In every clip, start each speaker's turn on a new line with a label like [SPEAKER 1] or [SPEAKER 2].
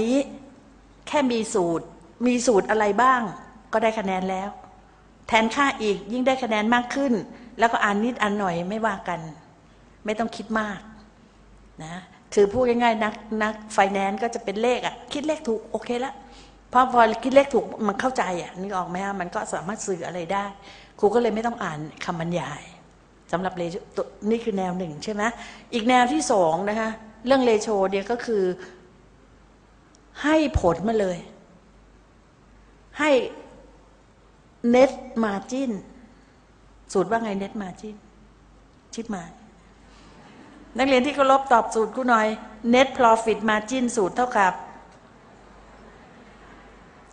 [SPEAKER 1] นี้แค่มีสูตร มีสูตรอะไรบ้าง ก็ได้คะแนนแล้ว แทนค่าอีกยิ่งได้คะแนนมากขึ้น แล้วก็อ่านนิดอ่านหน่อยไม่ว่ากัน ไม่ต้องคิดมากนะคือพูดง่ายๆนักนักไฟแนนซ์ก็จะเป็นเลขอะ่ะคิดเลขถูกโอเคแล้วพอพอคิดเลขถูกมันเข้าใจอะ่ะนึกออกไหมฮะมันก็สามารถสื่ออะไรได้ ครูก็เลยไม่ต้องอ่านคำบรรยายสำหรับเลโชนี่คือแนวหนึ่งใช่ไหมอีกแนวที่สองนะคะเรื่องเลโชเนี่ยก็คือ ให้ผลมาเลย ให้ net margin สูตรว่าไง net margin ชิดมา นักเรียนที่เคารพตอบสูตรกูหน่อย net profit margin สูตรเท่ากับ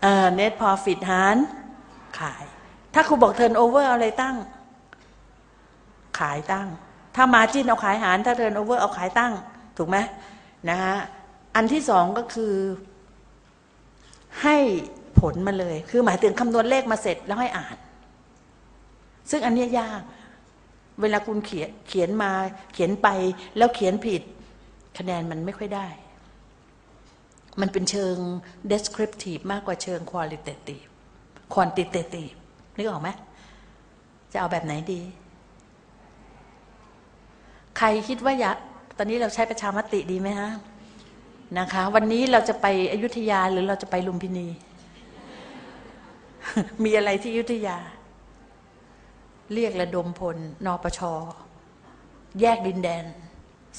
[SPEAKER 1] เอ่อ net profit หาร ขาย ถ้าครูบอก turnover เอาอะไรตั้ง ขายตั้ง ถ้า margin เอาขายหาร ถ้า turnover เอาขายตั้ง ถูกไหมนะฮะ อันที่สองก็คือ ให้ผลมาเลย คือหมายถึงคำนวณเลขมาเสร็จแล้วให้อ่าน ซึ่งอันนี้ยาก เวลาคุณเขียนเขียนมาเขียนไปแล้วเขียนผิด คะแนนมันไม่ค่อยได้ มันเป็นเชิง descriptive มากกว่าเชิง qualitative quantitative นึกออกไหมจะเอาแบบไหนดี ใครคิดว่าอยากตอนนี้เราใช้ประชามติดีไหมฮะ นะคะ วันนี้เราจะไปอยุธยาหรือเราจะไปลุมพินี มีอะไรที่อยุธยา เรียกระดมพลนปช แยกดินแดน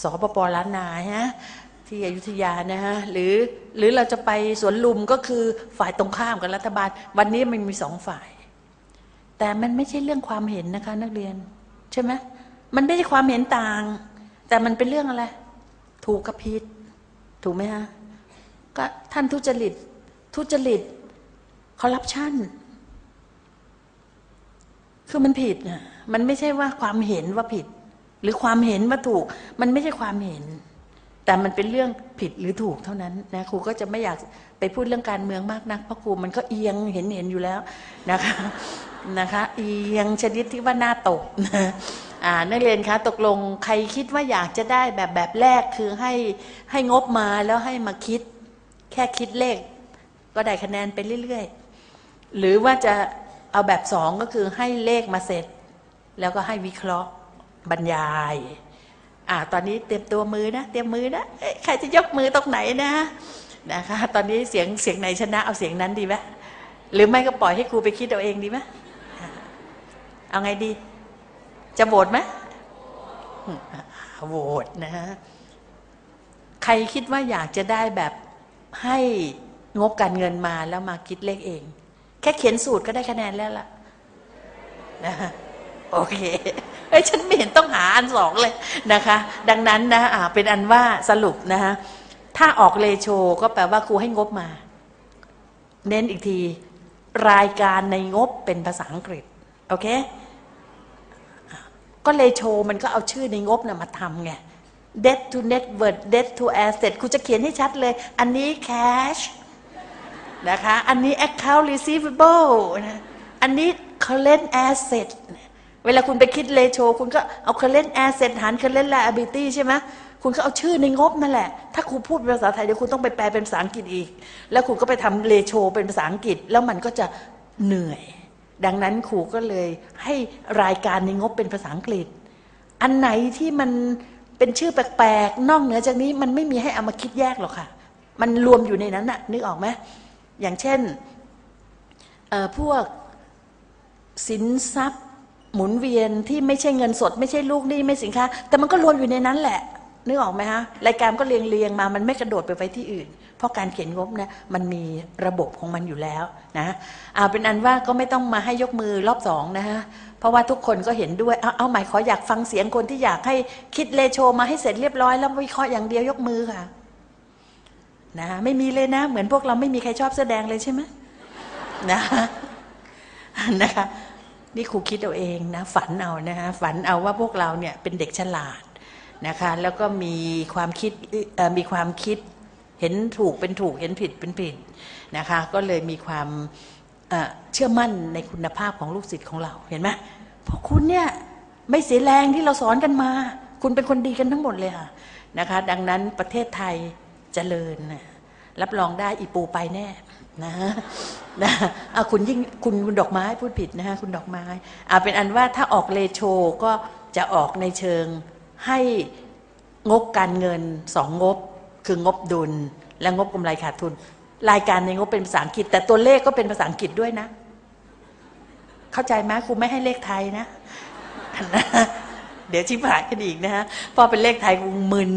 [SPEAKER 1] สปปล้านนาฮะที่อยุธยานะฮะหรือหรือเราจะไปสวนลุมก็คือฝ่ายตรงข้ามกับรัฐบาล วันนี้มันมีสองฝ่าย แต่มันไม่ใช่เรื่องความเห็นนะคะ นักเรียน ใช่ไหมมันไม่ใช่ความเห็นต่าง แต่มันเป็นเรื่องอะไร ถูกกับผิด ถูกไหมฮะก็ท่านทุจริต ทุจริตคอร์รัปชันคือมันผิดนะมันไม่ใช่ว่าความเห็นว่าผิด หรือความเห็นว่าถูก มันไม่ใช่ความเห็น แต่มันเป็นเรื่องผิดหรือถูกเท่านั้นนะครูก็จะไม่อยากไปพูดเรื่องการเมืองมากนักเพราะครูมันก็เอียงเห็นเห็นอยู่แล้วนะคะนะคะ เอียงชนิดที่ว่าหน้าตกนะ นักเรียนคะตกลงใครคิดว่าอยากจะได้แบบแบบแรกคือให้ให้งบมาแล้วให้มาคิด แค่คิดเลข ก็ได้คะแนนไปเรื่อยๆ หรือว่าจะเอาแบบสองก็คือให้เลขมาเสร็จ แล้วก็ให้วิเคราะห์บรรยายอ่าตอนนี้เตรียมตัวมือนะเตรียมมือนะใครจะยกมือตรงไหนนะนะคะตอนนี้เสียงเสียงไหนชนะเอาเสียงนั้นดีไหมหรือไม่ก็ปล่อยให้ครูไปคิดเอาเองดีไหมเอาไงดี จะโหวตไหมโหวตนะฮะใครคิดว่าอยากจะได้แบบให้งบการเงินมาแล้วมาคิดเลขเอง แค่เขียนสูตรก็ได้คะแนนแล้วล่ะนะโอเคไอ้ฉันไม่เห็นต้องหาอันสองเลยนะคะ ดังนั้นนะอ่าเป็นอันว่าสรุปนะฮะถ้าออกเลโชก็แปลว่าครูให้งบมา เน้นอีกที รายการในงบเป็นภาษาอังกฤษ โอเค ก็เลยโชว์มันก็เอาชื่อในงบนะ่ะมาทำไง debt to net worth debt to asset คุณจะเขียนให้ชัดเลย อันนี้ cash นะคะ อันนี้ account receivable นะอันนี้ current asset เวลาคุณไปคิดเลโชคุณก็เอา current asset หาร current liability ใช่ไหมคุณก็เอาชื่อในงบนั่นแหละ ถ้าครูพูดภาษาไทยเดี๋ยวคุณต้องไปแปลเป็นภาษาอังกฤษอีก แล้วคุณก็ไปทำเลโชเป็นภาษาอังกฤษ แล้วมันก็จะเหนื่อย ดังนั้นครูก็เลยให้รายการในงบเป็นภาษาอังกฤษ อันไหนที่มันเป็นชื่อแปลกๆ นอกเหนือจากนี้มันไม่มีให้เอามาคิดแยกหรอกค่ะ มันรวมอยู่ในนั้นน่ะนึกออกไหมอย่างเช่นพวกสินทรัพย์หมุนเวียนที่ไม่ใช่เงินสด ไม่ใช่ลูกหนี้ไม่สินค้า แต่มันก็รวมอยู่ในนั้นแหละนึกออกไหมฮะรายการก็เรียงเรียงมามันไม่กระโดดไปไว้ที่อื่น เพราะการเขียนงบเนี่ยมันมีระบบของมันอยู่แล้วนะเอาเป็นอันว่าก็ไม่ต้องมาให้ยกมือรอบสองนะฮะเพราะว่าทุกคนก็เห็นด้วยเอาเอาหมายขออยากฟังเสียงคนที่อยากให้คิดเลโชมาให้เสร็จเรียบร้อยแล้ววิเคราะห์อย่างเดียวยกมือค่ะนะไม่มีเลยนะ เหมือนพวกเราไม่มีใครชอบแสดงเลยใช่ไหมนะนะคะนี่ครูคิดเอาเองนะฝันเอานะคะฝันเอาว่าพวกเราเนี่ยเป็นเด็กฉลาดนะคะแล้วก็มีความคิดมีความคิด เห็นถูกเป็นถูกเห็นผิดเป็นผิดนะคะก็เลยมีความเชื่อมั่นในคุณภาพของลูกศิษย์ของเราเห็นไหมเพราะคุณเนี่ยไม่เสียแรงที่เราสอนกันมา คุณเป็นคนดีกันทั้งหมดเลยค่ะนะคะ ดังนั้นประเทศไทยเจริญรับรองได้อีปูไปแน่นะนะเอาคุณยิ่งคุณคุณดอกไม้พูดผิดนะฮะคุณดอกไม้อ่าเป็นอันว่าถ้าออกเลโชก็จะออกในเชิงให้งบการเงินสองงบ คืองบดุลและงบกำไรขาดทุน รายการในงบเป็นภาษาอังกฤษ แต่ตัวเลขก็เป็นภาษาอังกฤษด้วยนะ เข้าใจไหมครูไม่ให้เลขไทยนะเดี๋ยวชิบหายกันอีกนะฮะพอเป็นเลขไทยครูมึน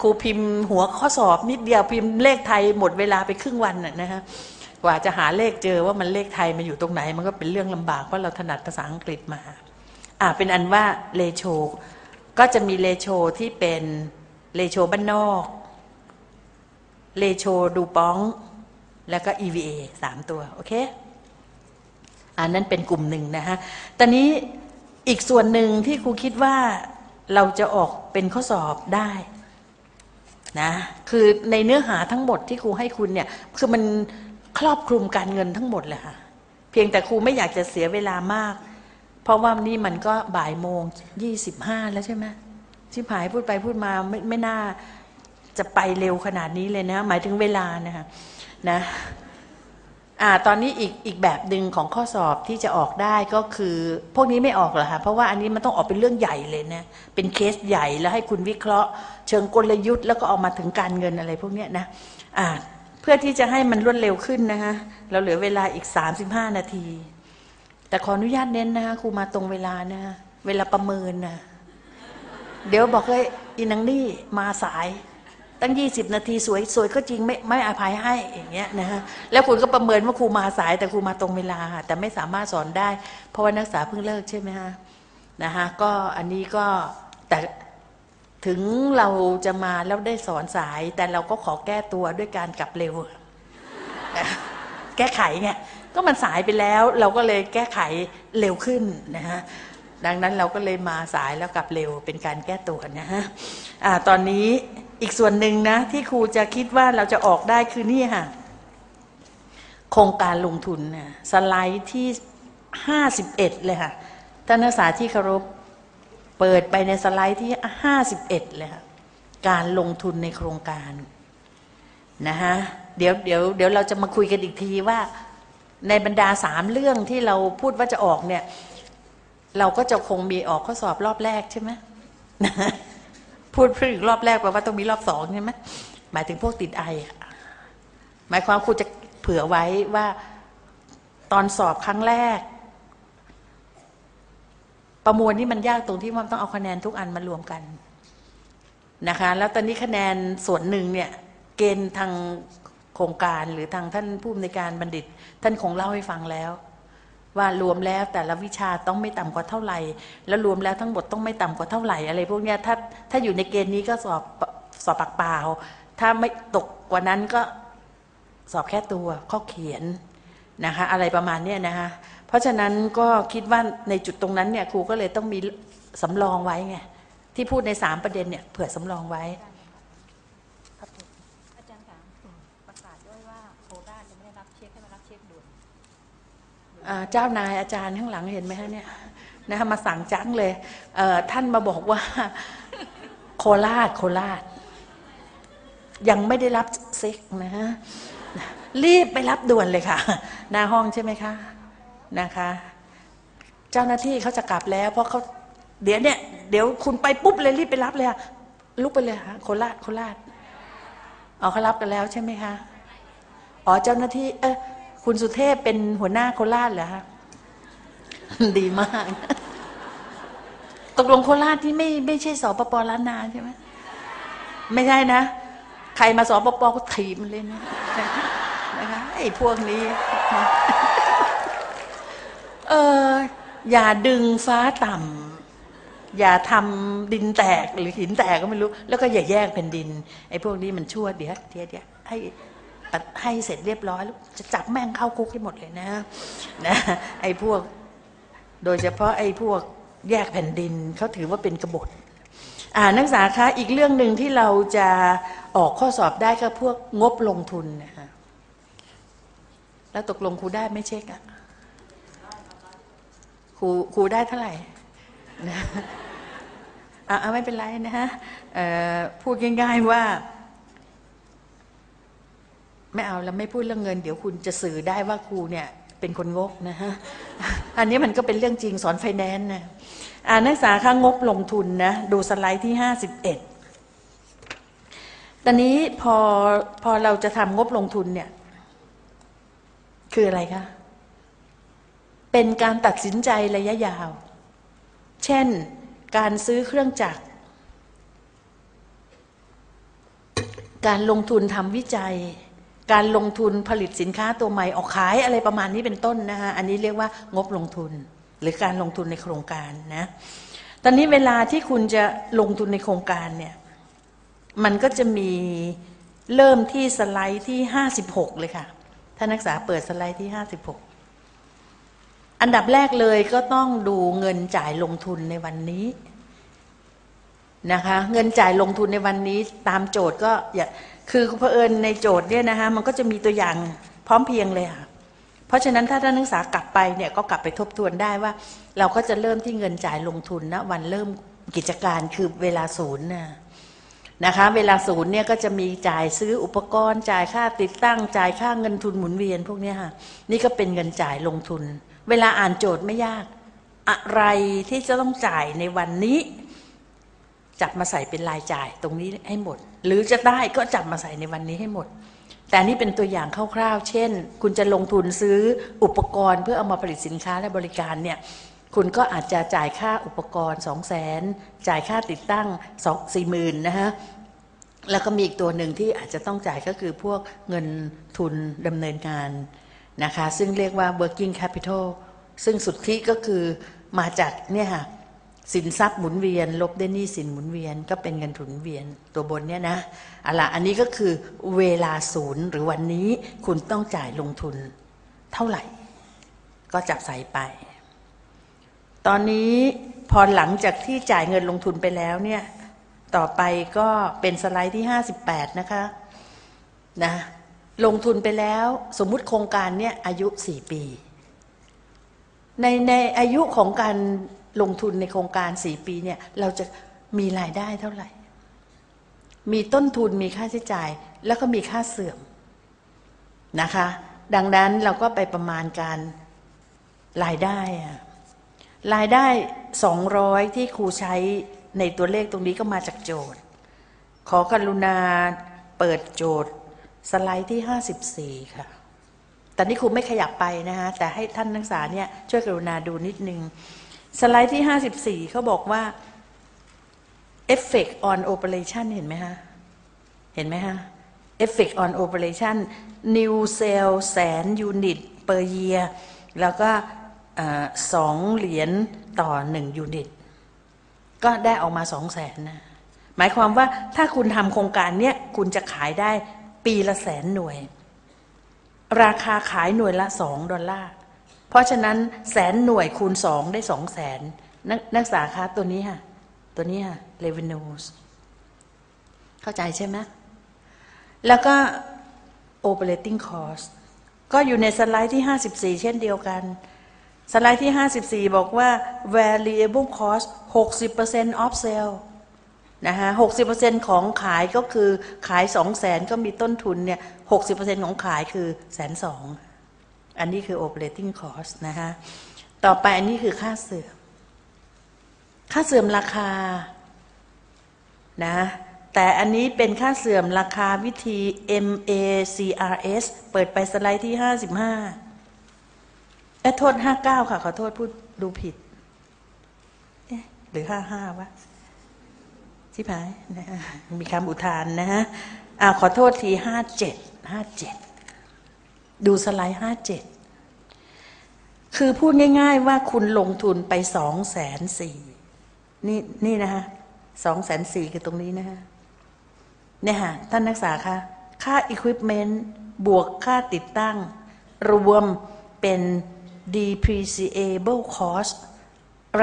[SPEAKER 1] ครูพิมพ์หัวข้อสอบนิดเดียวพิมพ์เลขไทยหมดเวลาไปครึ่งวันน่ะนะฮะกว่าจะหาเลขเจอว่ามันเลขไทยมันอยู่ตรงไหน มันก็เป็นเรื่องลำบากเพราะเราถนัดภาษาอังกฤษมา อ่าเป็นอันว่าเลโชก็จะมีเลโชที่เป็นเลโชบ้านนอก เลโชดูป้อง แล้วก็ EVA สามตัว โอเค อันนั้นเป็นกลุ่มหนึ่งนะฮะ ตอนนี้อีกส่วนหนึ่งที่ครูคิดว่าเราจะออกเป็นข้อสอบได้นะคือในเนื้อหาทั้งหมดที่ครูให้คุณเนี่ย คือมันครอบคลุมการเงินทั้งหมดเลยค่ะ เพียงแต่ครูไม่อยากจะเสียเวลามาก เพราะว่านี่มันก็บ่ายโมงยี่สิบห้าแล้วใช่ไหมชิบหายพูดไปพูดมาไม่ไม่น่า จะไปเร็วขนาดนี้เลยนะ หมายถึงเวลานะคะนะอ่าตอนนี้อีกอีกแบบหนึ่งของข้อสอบที่จะออกได้ก็คือ พวกนี้ไม่ออกหรอคะเพราะว่าอันนี้มันต้องออกเป็นเรื่องใหญ่เลยนะเป็นเคสใหญ่แล้วให้คุณวิเคราะห์ เชิงกลยุทธ์แล้วก็ออกมาถึงการเงินอะไรพวกนี้นะอ่าเพื่อที่จะให้มันรวดเร็วขึ้นนะคะเราเหลือเวลาอีกสามสิบห้านาที แต่ขออนุญาตเน้นนะคะครูมาตรงเวลานะเวลาประเมินนะเดี๋ยวบอกเลยอีนังนี่มาสาย ตั้งยี่สิบนาทีสวยสวยก็จริงไม่ไม่อภัยให้อย่างเงี้ยนะฮะแล้วคุณก็ประเมินว่าครูมาสายแต่ครูมาตรงเวลา แต่ไม่สามารถสอนได้ เพราะว่านักศึกษาเพิ่งเลิกใช่ไหมฮะนะฮะก็อันนี้ก็แต่ถึงเราจะมาแล้วได้สอนสาย แต่เราก็ขอแก้ตัวด้วยการกลับเร็ว แก้ไขไงก็มันสายไปแล้ว เราก็เลยแก้ไขเร็วขึ้นนะฮะดังนั้นเราก็เลยมาสายแล้วกลับเร็วเป็นการแก้ตัวนะฮะอ่าตอนนี้ อีกส่วนหนึ่งนะ ที่ครูจะคิดว่าเราจะออกได้คือนี่ค่ะ โครงการลงทุนนะสไลด์ที่ห้าสิบเอ็ดเลยค่ะท่านนักศึกษาที่เคารพเปิดไปในสไลด์ที่ห้าสิบเอ็ดเลยค่ะการลงทุนในโครงการนะฮะเดี๋ยวเดี๋ยวเดี๋ยวเราจะมาคุยกันอีกทีว่า ในบรรดาสามเรื่องที่เราพูดว่าจะออกเนี่ย เราก็จะคงมีออกข้อสอบรอบแรกใช่ไหม พูดพึ่งรอบแรกแปลว่าต้องมีรอบสองใช่ไหมหมายถึงพวกติดไอหมายความครูจะเผื่อไว้ว่าตอนสอบครั้งแรก ประมวลนี่มันยากตรงที่มันต้องเอาคะแนนทุกอันมารวมกันนะคะ แล้วตอนนี้คะแนนส่วนหนึ่งเนี่ย เกณฑ์ทางโครงการหรือทางท่านผู้อำนวยการบัณฑิต ท่านคงเล่าให้ฟังแล้ว ว่ารวมแล้วแต่ละวิชาต้องไม่ต่ำกว่าเท่าไหร่ แล้วรวมแล้วทั้งหมดต้องไม่ต่ำกว่าเท่าไหร่อะไรพวกนี้ถ้าถ้าอยู่ในเกณฑ์นี้ก็สอบสอบปากเปล่า ถ้าไม่ตกกว่านั้นก็สอบแค่ตัวข้อเขียนนะคะอะไรประมาณนี้นะคะเพราะฉะนั้นก็คิดว่าในจุดตรงนั้นเนี่ยครูก็เลยต้องมีสำรองไว้ไงที่พูดในสามประเด็นเนี่ยเผื่อสำรองไว้
[SPEAKER 2] อาจารย์คะประกาศด้วยว่าโคราชจะไม่ได้รับเช็คให้มารับเช็คด่วน
[SPEAKER 1] อ่า เจ้านายอาจารย์ข้างหลังเห็นไหมฮะเนี่ยนะคะมาสั่งจังเลยเท่านมาบอกว่าโคราชโคราช ยังไม่ได้รับเซ็กนะฮะรีบไปรับด่วนเลยค่ะหน้าห้องใช่ไหมคะนะคะ เจ้าหน้าที่เขาจะกลับแล้ว เพราะเขาเดี๋ยวเนี่ยเดี๋ยวคุณไปปุ๊บเลยรีบไปรับเลยค่ะลุกไปเลยค่ะโคราชโคราชอ๋อเขารับกันแล้วใช่ไหมคะอ๋อเจ้าหน้าที่เออ คุณสุเทพเป็นหัวหน้าโคราชเหรอคะดีมาก ตกลงโคราชที่ไม่ไม่ใช่สปปล้านนาใช่ไหมไม่ใช่นะ ใครมาสปปก็ถีบมันเลยนะนะคะไอ้พวกนี้ เอออย่าดึงฟ้าต่ำอย่าทำดินแตกหรือหินแตกก็ไม่รู้ แล้วก็อย่าแยกแผ่นดิน ไอ้พวกนี้มันชั่วเดี๋ยวเดี๋ยวเดี๋ยวให้ตัด ให้เสร็จเรียบร้อยล้วจะจับแม่งเข้าคุกให้หมดเลยนะนะไอ้พวก โดยเฉพาะไอ้พวกแยกแผ่นดินเขาถือว่าเป็นกบฏอ่านักศึกษาคะอีกเรื่องหนึ่งที่เราจะออกข้อสอบได้ก็พวกงบลงทุนนะคะแล้วตกลงครูได้ไม่เช็คอะครูครูได้เท่าไหร่นะอ่าไม่เป็นไรนะฮะพูดง่ายๆว่า ไม่เอาแล้วไม่พูดเรื่องเงิน เดี๋ยวคุณจะสื่อได้ว่าครูเนี่ยเป็นคนงกนะฮะ อันนี้มันก็เป็นเรื่องจริงสอนไฟแนนซ์นะอ่านักศึกษาค่างบลงทุนนะ ดูสไลด์ที่ห้าสิบเอ็ดตอนนี้พอพอเราจะทำงบลงทุนเนี่ย คืออะไรคะ เป็นการตัดสินใจระยะยาว เช่นการซื้อเครื่องจักร การลงทุนทำวิจัย การลงทุนผลิตสินค้าตัวใหม่ออกขายอะไรประมาณนี้เป็นต้นนะคะอันนี้เรียกว่างบลงทุน หรือการลงทุนในโครงการนะตอนนี้เวลาที่คุณจะลงทุนในโครงการเนี่ยมันก็จะมีเริ่มที่สไลด์ที่ห้าสิบหกเลยค่ะท่านนักศึกษาเปิดสไลด์ที่ห้าสิบหกอันดับแรกเลยก็ต้องดูเงินจ่ายลงทุนในวันนี้ นะคะเงินจ่ายลงทุนในวันนี้ตามโจทย์ก็อย่าคือเผอิญในโจทย์เนี่ยนะคะมันก็จะมีตัวอย่างพร้อมเพียงเลยค่ะเพราะฉะนั้นถ้าท่านนักศึกษากลับไปเนี่ยก็กลับไปทบทวนได้ว่า เราก็จะเริ่มที่เงินจ่ายลงทุนนะวันเริ่มกิจการคือเวลาศูนย์นะนะคะเวลาศูนย์เนี่ยก็จะมีจ่ายซื้ออุปกรณ์จ่ายค่าติดตั้งจ่ายค่าเงินทุนหมุนเวียนพวกนี้ค่ะนี่ก็เป็นเงินจ่ายลงทุน เวลาอ่านโจทย์ไม่ยาก อะไรที่จะต้องจ่ายในวันนี้ จับมาใส่เป็นรายจ่ายตรงนี้ให้หมด หรือจะได้ก็จับมาใส่ในวันนี้ให้หมด แต่นี่เป็นตัวอย่างคร่าวๆ เช่น คุณจะลงทุนซื้ออุปกรณ์เพื่อเอามาผลิตสินค้าและบริการเนี่ยคุณก็อาจจะจ่ายค่าอุปกรณ์สองแสนจ่ายค่าติดตั้งสองสี่หมื่นนะฮะแล้วก็มีอีกตัวหนึ่งที่อาจจะต้องจ่ายก็คือพวกเงินทุนดำเนินงานนะคะ ซึ่งเรียกว่า working capital ซึ่งสุดทธิก็คือมาจากเนี่ยค่ะ สินทรัพย์หมุนเวียน ลบด้วยหนี้สินหมุนเวียน ก็เป็นเงินทุนเวียนตัวบนเนี่ยนะอะละอันนี้ก็คือเวลาศูนย์หรือวันนี้คุณต้องจ่ายลงทุนเท่าไหร่ ก็จับใส่ไป ตอนนี้พอหลังจากที่จ่ายเงินลงทุนไปแล้วเนี่ยต่อไปก็เป็นสไลด์ที่ 58 นะคะนะลงทุนไปแล้วสมมุติโครงการเนี่ยอายุ 4 ปี ในในอายุของการ ลงทุนในโครงการ4ปีเนี่ยเราจะมีรายได้เท่าไหร่ มีต้นทุนมีค่าใช้จ่าย แล้วก็มีค่าเสื่อมนะคะ ดังนั้นเราก็ไปประมาณการรายได้อะรายได้ 200 ที่ครูใช้ในตัวเลขตรงนี้ก็มาจากโจทย์ ขอกรุณาเปิดโจทย์ สไลด์ที่ 54 ค่ะแต่นี่ครูไม่ขยับไปนะฮะแต่ให้ท่านนักศึกษาเนี่ยช่วยกรุณาดูนิดนึง สไลด์ที่54เขาบอกว่า effect on operation เห็นไหมฮะ เห็นไหมฮะ effect on operation new cell แสน unit per year แล้วก็สองเหรียญต่อหนึ่งยูนิต ก็ได้ออกมาสองแสนนะหมายความว่าถ้าคุณทำโครงการเนี้ยคุณจะขายได้ปีละแสนหน่วย ราคาขายหน่วยละสองดอลลาร์ เพราะฉะนั้นแสนหน่วยคูณสองได้สองแสนนักนักศึกษาคะตัวนี้ค่ะ ตัวนี้ค่ะ revenues เข้าใจใช่ไหมแล้วก็ operating cost ก็อยู่ในสไลด์ที่ 54 เช่นเดียวกัน สไลด์ที่ 54 บอกว่า variable cost 60% off sale นะคะ60%ของขายก็คือขาย 2 0 0แสนก็มีต้นทุนเนี่ย 60%ของขายคือแสนสอง อันนี้คือ operating cost นะคะต่อไปอันนี้คือค่าเสื่อม ค่าเสื่อมราคานะแต่อันนี้เป็นค่าเสื่อมราคาวิธี MACRS เปิดไปสไลด์ที่ 55เอ๊ะโทษ 59 ค่ะ ขอโทษพูดดูผิด หรือ 55 วะที่พายนะมีคำอุทานนะฮะอ่าขอโทษที 57 57 ดูสไลด์57คือพูดง่าย ๆ ว่าคุณลงทุนไปสองแสนสี่นี่นี่นะฮะสองแสนสี่คือตรงนี้นะฮะเนี่ยฮะท่านนักศึกษาคะค่า equipment บวกค่าติดตั้ง รวมเป็น depreciable cost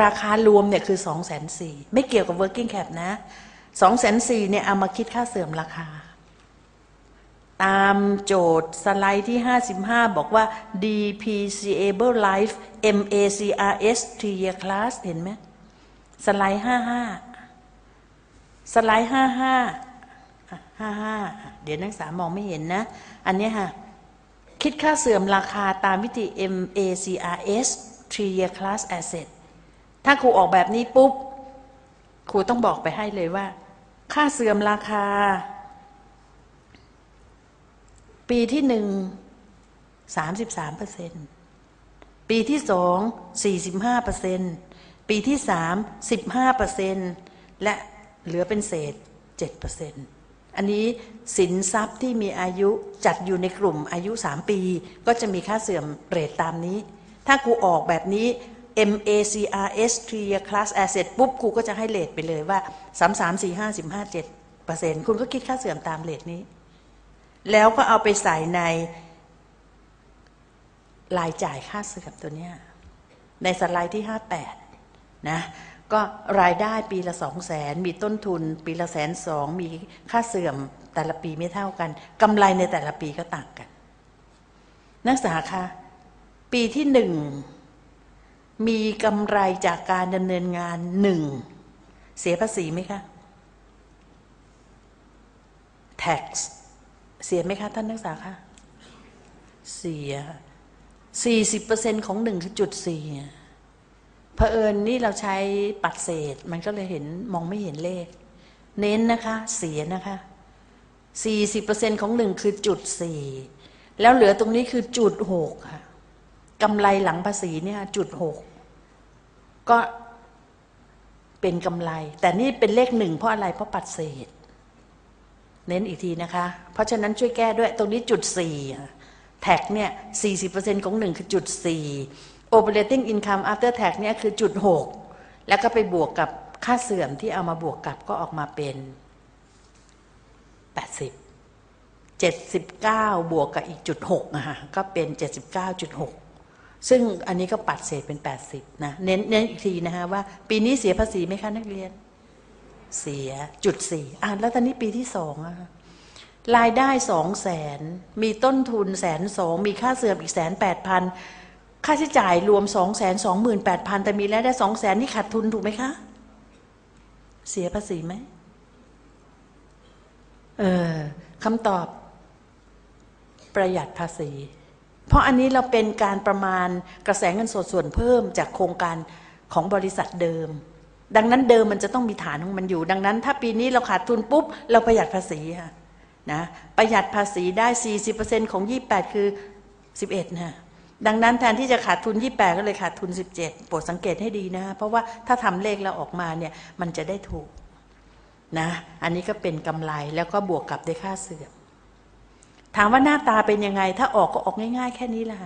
[SPEAKER 1] ราคารวมเนี่ยคือสองแสนสี่ไม่เกี่ยวกับ working cap นะสองแสนสี่เนี่ยเอามาคิดค่าเสื่อมราคา ตามโจทย์สไลด์ที่ 55 บอกว่า DPC Able life MACRS three year class เห็นไหมสไลด์ 55 สไลด์ 55ห้าห้าเดี๋ยวนักศึกษามองไม่เห็นนะ อันนี้ค่ะ คิดค่าเสื่อมราคาตามวิธี MACRS three year class asset ถ้าครูออกแบบนี้ปุ๊บ ครูต้องบอกไปให้เลยว่า ค่าเสื่อมราคา ปีที่หนึ่งสามสิบสามเปอร์เซ็นปีที่สองสี่สิบห้าเปอร์เซ็นปีที่สามสิบห้าเปอร์เซ็นและเหลือเป็นเศษเจ็ดเปอร์เซ็นอันนี้สินทรัพย์ที่มีอายุจัดอยู่ในกลุ่มอายุสามปี ก็จะมีค่าเสื่อมเรทตามนี้ ถ้าครูออกแบบนี้ MACRS 3 year class asset ปุ๊บครูก็จะให้เลทไปเลยว่า 3 3 4 5 15 7เปอร์เซ็นต์คุณก็คิดค่าเสื่อมตามเลทนี้ แล้วก็เอาไปใส่ในรายจ่ายค่าเสื่อมตัวเนี้ยในสไลด์ที่ 58 นะ ก็รายได้ปีละสองแสนมีต้นทุน ปีละแสนสองมีค่าเสื่อมแต่ละปีไม่เท่ากันกำไรในแต่ละปีก็ต่างกัน นักศึกษาคะปีที่หนึ่งมีกำไรจากการดำเนินงานหนึ่งเสียภาษีไหมคะ tax เสียไหมคะ ท่านนักศึกษาคะเสียสี่สิบเปอร์เซ็นของหนึ่งคือจุดสี่เผอิญนี่เราใช้ปัดเศษ มันก็เลยเห็นมองไม่เห็นเลข เน้นนะคะ เสียนะคะสี่สิบเปอร์เซ็นของหนึ่งคือจุดสี่แล้วเหลือตรงนี้คือจุดหกค่ะกำไรหลังภาษีเนี่ยจุดหกก็เป็นกำไร แต่นี่เป็นเลขหนึ่งเพราะอะไรเพราะปัดเศษ เน้นอีกทีนะคะ เพราะฉะนั้นช่วยแก้ด้วยตรงนี้จุดสี่แท็กเนี่ยสี่สิบเปอร์เซ็นของหนึ่งคือจุดสี่ operating income after tax เนี่ยคือจุดหกแล้วก็ไปบวกกับค่าเสื่อมที่เอามาบวกกับก็ออกมาเป็นแปดสิบเจ็ดสิบเก้าบวกกับอีกจุดหกนะคะก็เป็นเจ็ดสิบเก้าจุดหกซึ่งอันนี้ก็ปัดเศษเป็น80นะเน้นเน้นอีกทีนะคะว่า ปีนี้เสียภาษีไหมคะนักเรียน เสียจุดสี่อ่าแล้วตอนนี้ปีที่สองอะรายได้สองแสนมีต้นทุนแสนสองมีค่าเสื่อมอีกแสนแปดพันค่าใช้จ่ายรวมสองแสนสองหมื่นแปดพันแต่มีรายได้สองแสนนี่ขาดทุนถูกไหมคะ เสียภาษีไหมเออคำตอบ ประหยัดภาษี เพราะอันนี้เราเป็นการประมาณกระแสเงินสดส่วนเพิ่มจากโครงการของบริษัทเดิม ดังนั้นเดิมมันจะต้องมีฐานของมันอยู่ ดังนั้น ถ้าปีนี้เราขาดทุนปุ๊บ เราประหยัดภาษีค่ะนะประหยัดภาษีได้ 40%ของ 28 คือ 11นะดังนั้นแทนที่จะขาดทุน 28 ก็เลยขาดทุน 17 โปรดสังเกตให้ดีนะ เพราะว่าถ้าทำเลขเราออกมาเนี่ยมันจะได้ถูกนะอันนี้ก็เป็นกำไรแล้วก็บวกกับด้วยค่าเสื่อมถามว่าหน้าตาเป็นยังไง ถ้าออกก็ออกง่าย ๆ แค่นี้แหละ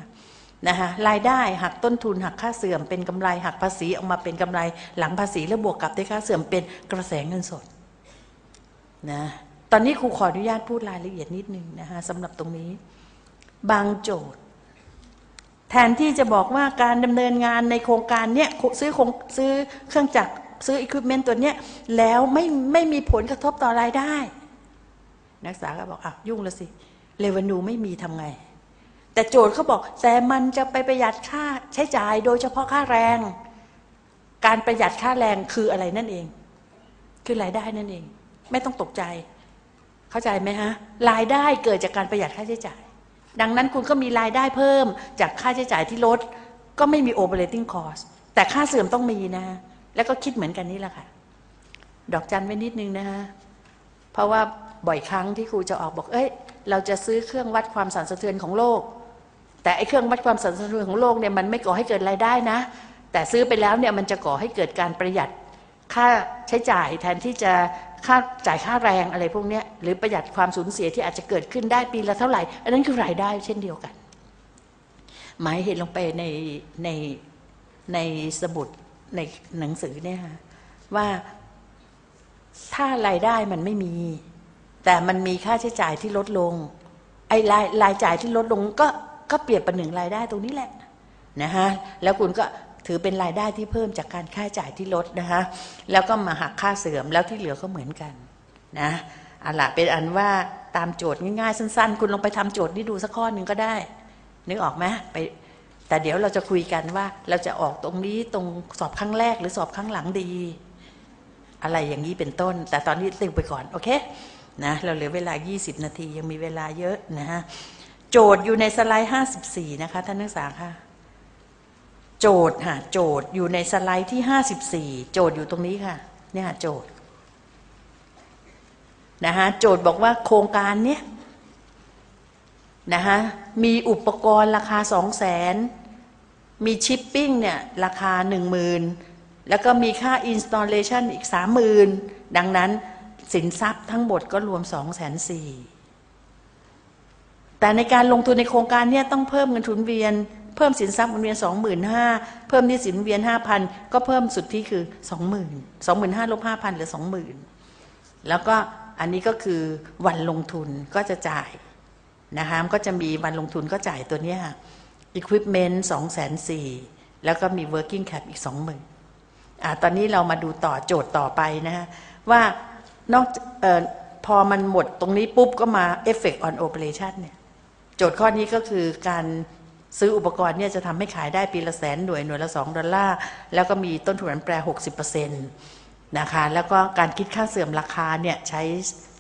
[SPEAKER 1] นะคะรายได้หักต้นทุนหักค่าเสื่อมเป็นกำไรหักภาษีออกมาเป็นกำไรหลังภาษีแล้วบวกกับด้วยค่าเสื่อมเป็นกระแสเงินสดนะตอนนี้ครูขออนุญาตพูดรายละเอียดนิดนึงนะคะสำหรับตรงนี้ บางโจทย์ แทนที่จะบอกว่าการดำเนินงานในโครงการเนี้ยซื้อคงซื้อเครื่องจักรซื้ออุปกรณ์ตัวเนี้ยแล้วไม่ไม่มีผลกระทบต่อรายได้ นักศึกษาก็บอกอะยุ่งล้วสิเรเวนูไม่มีทำไง แต่โจทย์เขาบอกแต่มันจะไปประหยัดค่าใช้จ่ายโดยเฉพาะค่าแรง การประหยัดค่าแรงคืออะไรนั่นเอง คือรายได้นั่นเอง ไม่ต้องตกใจ เข้าใจไหมฮะรายได้เกิดจากการประหยัดค่าใช้จ่าย ดังนั้นคุณก็มีรายได้เพิ่มจากค่าใช้จ่ายที่ลด ก็ไม่มี operating cost แต่ค่าเสื่อมต้องมีนะ แล้วก็คิดเหมือนกันนี่แหละค่ะ ดอกจันไว้นิดนึงนะฮะเพราะว่าบ่อยครั้งที่ครูจะออกบอก เอ้ย เราจะซื้อเครื่องวัดความสั่นสะเทือนของโลก แต่ไอ้เครื่องวัดความสั่นสะเทือนของโลกเนี่ยมันไม่ก่อให้เกิดรายได้นะ แต่ซื้อไปแล้วเนี่ยมันจะก่อให้เกิดการประหยัดค่าใช้จ่ายแทนที่จะค่าจ่ายค่าแรงอะไรพวกนี้หรือประหยัดความสูญเสียที่อาจจะเกิดขึ้นได้ปีละเท่าไหร่ อันนั้นคือรายได้เช่นเดียวกัน หมายเห็นลงไปในในในสมุดในหนังสือเนี่ยว่าถ้ารายได้มันไม่มี แต่มันมีค่าใช้จ่ายที่ลดลง ไอ้รายรายจ่ายที่ลดลงก็ ก็เปรียบประหนึ่งรายได้ตรงนี้แหละนะฮะแล้วคุณก็ถือเป็นรายได้ที่เพิ่มจากการค่าจ่ายที่ลดนะฮะแล้วก็มาหักค่าเสื่อมแล้วที่เหลือก็เหมือนกันนะอะละเป็นอันว่าตามโจทย์ง่ายๆ สั้น ๆ คุณลองไปทำโจทย์นี้ดูสักข้อหนึ่งก็ได้นึกออกไหมไปแต่เดี๋ยวเราจะคุยกันว่าเราจะออกตรงนี้ตรงสอบครั้งแรกหรือสอบครั้งหลังดี อะไรอย่างนี้เป็นต้น แต่ตอนนี้ติวไปก่อน โอเคนะเราเหลือเวลา 20 นาทียังมีเวลาเยอะนะฮะ โจทย์อยู่ในสไลด์54นะคะท่านนักศึกษาค่ะโจทย์ค่ะโจทย์อยู่ในสไลด์ที่54โจทย์อยู่ตรงนี้ค่ะเนี่ยโจทย์นะฮะโจทย์บอกว่าโครงการเนี้ยนะฮะมีอุปกรณ์ราคา2 0 0แสนมีชิปปิ้งเนี่ยราคา10,000แล้วก็มีค่า installation อีก30,000ดังนั้นสินทรัพย์ทั้งหมดก็รวม2 4 0 0 0 แต่ในการลงทุนในโครงการเนี่ยต้องเพิ่มเงินทุนเวียน เพิ่มสินทรัพย์หมุนเวียน 25,000เพิ่มนี้สินเวียน 5,000 ก็เพิ่มสุดที่คือ 20,000 25,000ลบ5,000เหลือ 20,000 แล้วก็อันนี้ก็คือวันลงทุนก็จะจ่ายนะคะก็จะมีวันลงทุนก็จ่ายตัวเนี้ย equipment 2 4 0 0 0แล้วก็มี working cap อีก 20,000อ่าตอนนี้เรามาดูต่อโจทย์ต่อไปนะฮะว่านอกเอ่อพอมันหมดตรงนี้ปุ๊บก็มา effect on operation เนี่ย โจทย์ข้อนี้ก็คือการซื้ออุปกรณ์เนี่ยจะทำให้ขายได้ปีละแสนหน่วยหน่วยละ 2 ดอลลาร์ แล้วก็มีต้นทุนแปร 60%นะคะ แล้วก็การคิดค่าเสื่อมราคาเนี่ยใช้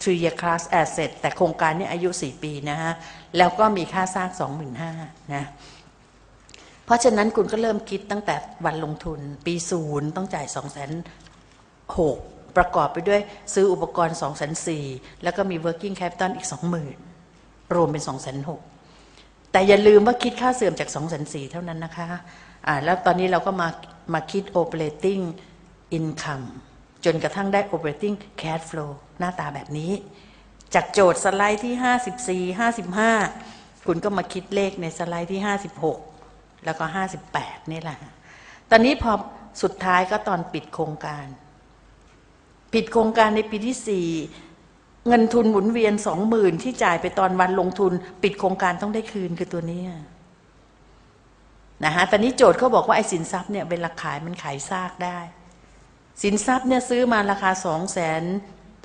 [SPEAKER 1] three year class asset แต่โครงการเนี่ยอายุ 4 ปีนะฮะ แล้วก็มีค่าสร้าง 25,000นะเพราะฉะนั้นคุณก็เริ่มคิดตั้งแต่วันลงทุนปีศูนย์ต้องจ่าย 2 6 0 0 0ประกอบไปด้วยซื้ออุปกรณ์ 2 4 0 0 0แล้วก็มี working capital อีก 20,000 รวมเป็น2 6 0 0 0แต่อย่าลืมว่าคิดค่าเสื่อมจาก2 4 0 0 0เท่านั้นนะคะอ่าแล้วตอนนี้เราก็มามาคิด operating income จนกระทั่งได้ operating cash flow หน้าตาแบบนี้ จากโจทย์สไลด์ที่ 54 55 คุณก็มาคิดเลขในสไลด์ที่ 56 แล้วก็ 58 นี่แหละ ตอนนี้พอสุดท้ายก็ตอนปิดโครงการ ปิดโครงการในปีที่ 4 เงินทุนหมุนเวียน20,000ที่จ่ายไปตอนวันลงทุน ปิดโครงการต้องได้คืนคือตัวนี้นะฮะตอนนี้โจทย์เขาบอกว่าไอ้สินทรัพย์เนี่ยเวลาขายมันขายซากได้ สินทรัพย์เนี่ยซื้อมาราคา2 0 0 0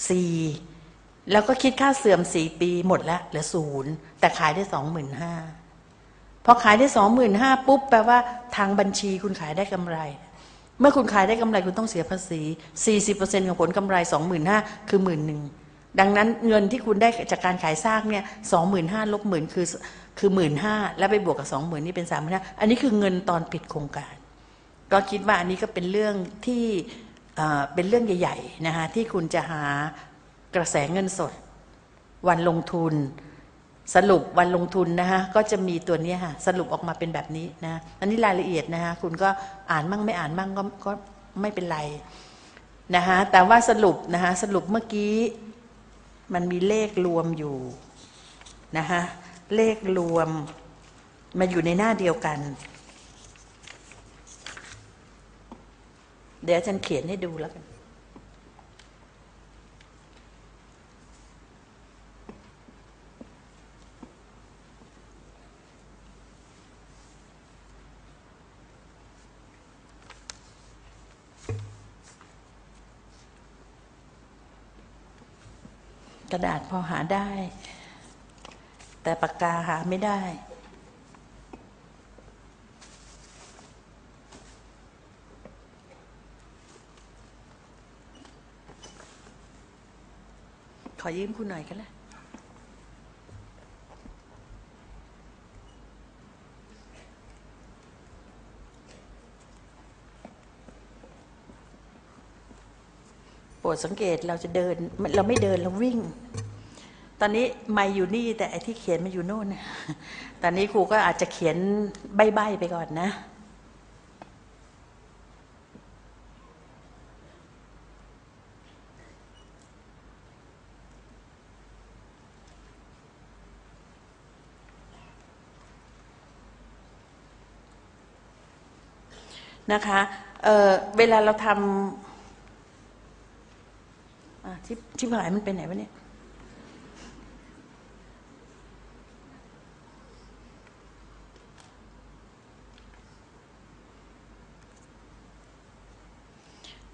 [SPEAKER 1] 0 0แล้วก็คิดค่าเสื่อม4ปีหมดแล้วเหลือศูนย์แต่ขายได้25,000พอขายได้25,000ปุ๊บแปลว่าทางบัญชีคุณขายได้กำไร เมื่อคุณขายได้กำไรคุณต้องเสียภาษี40%ของผลกำไร25,000คือหมื่นหนึ่ง ดังนั้นเงินที่คุณได้จากการขายซากเนี่ย25,000ลบหมื่นคือคือหมื่นห้าแล้วไปบวกกับ20,000นี่เป็น35,000อันนี้คือเงินตอนปิดโครงการ ก็คิดว่าอันนี้ก็เป็นเรื่องที่เป็นเรื่องใหญ่ๆนะคะที่คุณจะหากระแสเงินสด วันลงทุน สรุปวันลงทุนนะคะก็จะมีตัวนี้ค่ะสรุปออกมาเป็นแบบนี้นะอันนี้รายละเอียดนะคะคุณก็อ่านมั่งไม่อ่านมั่งก็ก็ไม่เป็นไรนะคะแต่ว่าสรุปนะคะสรุปเมื่อกี้ มันมีเลขรวมอยู่นะคะเลขรวมมาอยู่ในหน้าเดียวกัน เดี๋ยวอาจารย์เขียนให้ดูแล้วกัน ระดาษพอหาได้ แต่ปากกาหาไม่ได้ขอยืมคุณหน่อยกันเลย ปรดสังเกตเราจะเดิน เราไม่เดินเราวิ่ง ตอนนี้ไม่อยู่นี่แต่ไอที่เขียนมาอยู่โน่นตอนนี้ครูก็อาจจะเขียนใบ้ๆไปก่อนนะนะคะเเวลาเราทำ ที่ที่หายมันเป็นไหนวะเนี่ย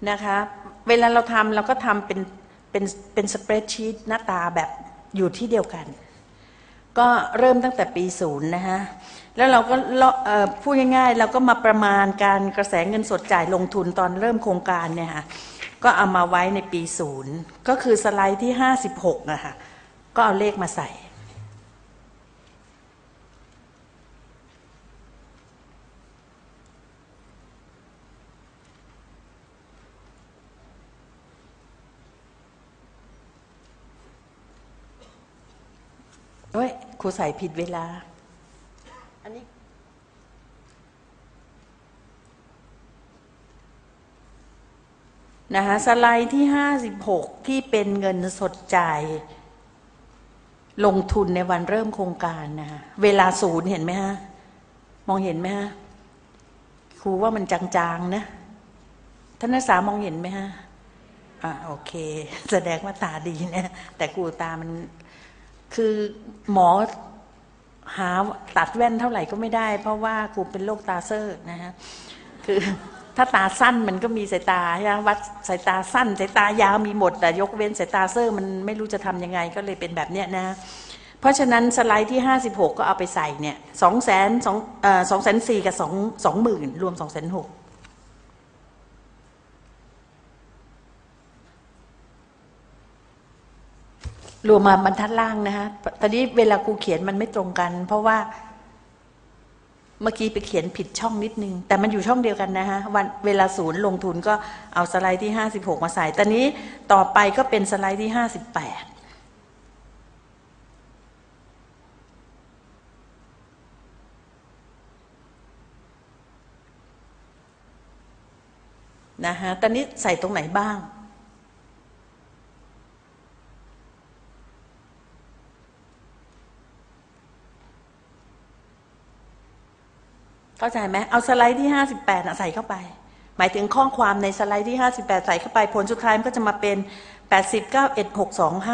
[SPEAKER 1] นะคะเวลาเราทำเราก็ทำเป็นเป็นเป็นสเปรดชีตหน้าตาแบบอยู่ที่เดียวกัน ก็เริ่มตั้งแต่ปีศูนย์นะฮะแล้วเราก็พูดง่ายๆ เราก็มาประมาณการกระแสเงินสดจ่ายลงทุนตอนเริ่มโครงการเนี่ยค่ะ ก็เอามาไว้ในปีศูนย์ก็คือสไลด์ที่ห้าสิบหกนะคะก็เอาเลขมาใส่ เฮ้ยครูใส่ผิดเวลา อันนี้ นะคะสไลด์ที่ห้าสิบหกที่เป็นเงินสดจ่าย ลงทุนในวันเริ่มโครงการนะคะเวลาศูนย์เห็นไหมฮะ มองเห็นไหมฮะ ครูว่ามันจางๆนะท่านนักศึกษามองเห็นไหมฮะอ่าโอเค แสดงว่าตาดีนะแต่ครูตามันคือหมอหาตัดแว่นเท่าไหร่ก็ไม่ได้ เพราะว่าครูเป็นโรคตาเซอร์นะฮะคือ ถ้าตาสั้นมันก็มีสายตาใช่ไหมวัดสายตาสั้นสายตายาวมีหมด แต่ยกเว้นสายตาเซอร์มันไม่รู้จะทำยังไงก็เลยเป็นแบบเนี้ยนะเพราะฉะนั้นสไลด์ที่ 56 ก็เอาไปใส่เนี่ยสองแสนสองเอ่อสองแสนสี่กับสองสองหมื่นรวมสองแสนหกรวมมาบรรทัดล่างนะฮะตอนนี้เวลาครูเขียนมันไม่ตรงกัน เพราะว่า เมื่อกี้ไปเขียนผิดช่องนิดนึง แต่มันอยู่ช่องเดียวกันนะฮะวันเวลาศูนย์ลงทุนก็เอาสไลด์ที่ 56 มาใส่ตอนนี้ต่อไปก็เป็นสไลด์ที่ 58นะฮะตอนนี้ใส่ตรงไหนบ้าง เข้าใจไหมเอาสไลด์ที่58นะใส่เข้าไป หมายถึงข้อความในสไลด์ที่58ใส่เข้าไป ผลสุดท้ายมันก็จะมาเป็น80 91 6 2 5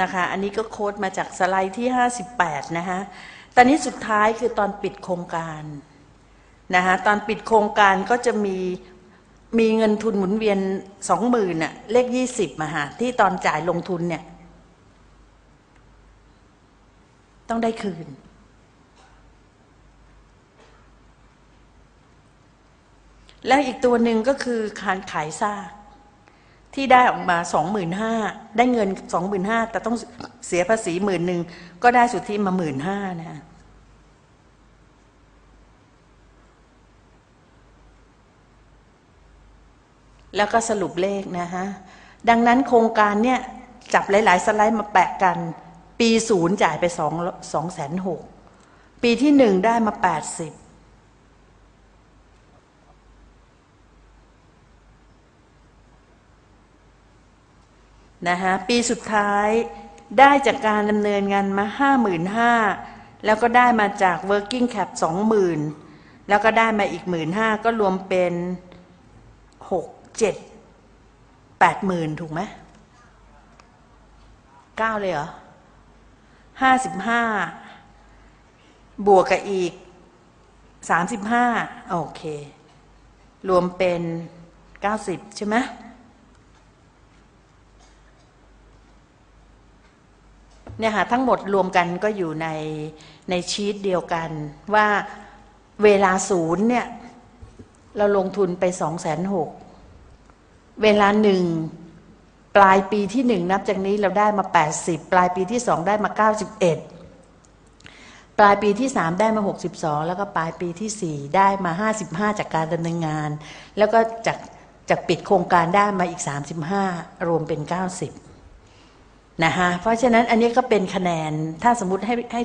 [SPEAKER 1] นะคะ อันนี้ก็โค้ดมาจากสไลด์ที่ 58 นะคะตอนนี้สุดท้ายคือตอนปิดโครงการ นะคะตอนปิดโครงการก็จะมีมีเงินทุนหมุนเวียนสองหมื่นอะเลขยี่สิบมาหาที่ตอนจ่ายลงทุนเนี่ย ต้องได้คืน แล้วอีกตัวหนึ่งก็คือการขายซากที่ได้ออกมาสองหมื่นห้าได้เงินสองหมื่นห้าแต่ต้องเสียภาษีหมื่นหนึ่งก็ได้สุทธิมาหมื่นห้านะ แล้วก็สรุปเลขนะฮะ ดังนั้นโครงการเนี่ยจับหลาย ๆ สไลด์มาแปะกัน ปีศูนย์จ่ายไปสองสองแสนหกปีที่หนึ่งได้มาแปดสิบนะฮะปีสุดท้ายได้จากการดำเนินงานมาห้าหมื่นห้าแล้วก็ได้มาจาก working cap สองหมื่นแล้วก็ได้มาอีกหมื่นห้าก็รวมเป็นหก เจ็ดแปดหมื่นถูกไหมเก้าเลยเหรอห้าสิบห้าบวกกับอีกสามสิบห้าโอเค รวมเป็นเก้าสิบใช่ไหมเนี่ยค่ะทั้งหมดรวมกันก็อยู่ในในชีตเดียวกัน ว่าเวลาศูนย์เนี่ย เราลงทุนไปสองแสนหก เวลาหนึ่งปลายปีที่หนึ่งนับจากนี้เราได้มาแปดสิบปลายปีที่สองได้มาเก้าสิบเอ็ดปลายปีที่สามได้มาหกสิบสองแล้วก็ปลายปีที่สี่ได้มาห้าสิบห้าจากการดำเนินงาน แล้วก็จากจากปิดโครงการได้มาอีกสามสิบห้ารวมเป็นเก้าสิบนะฮะเพราะฉะนั้นอันนี้ก็เป็นคะแนนถ้าสมมติให้ให้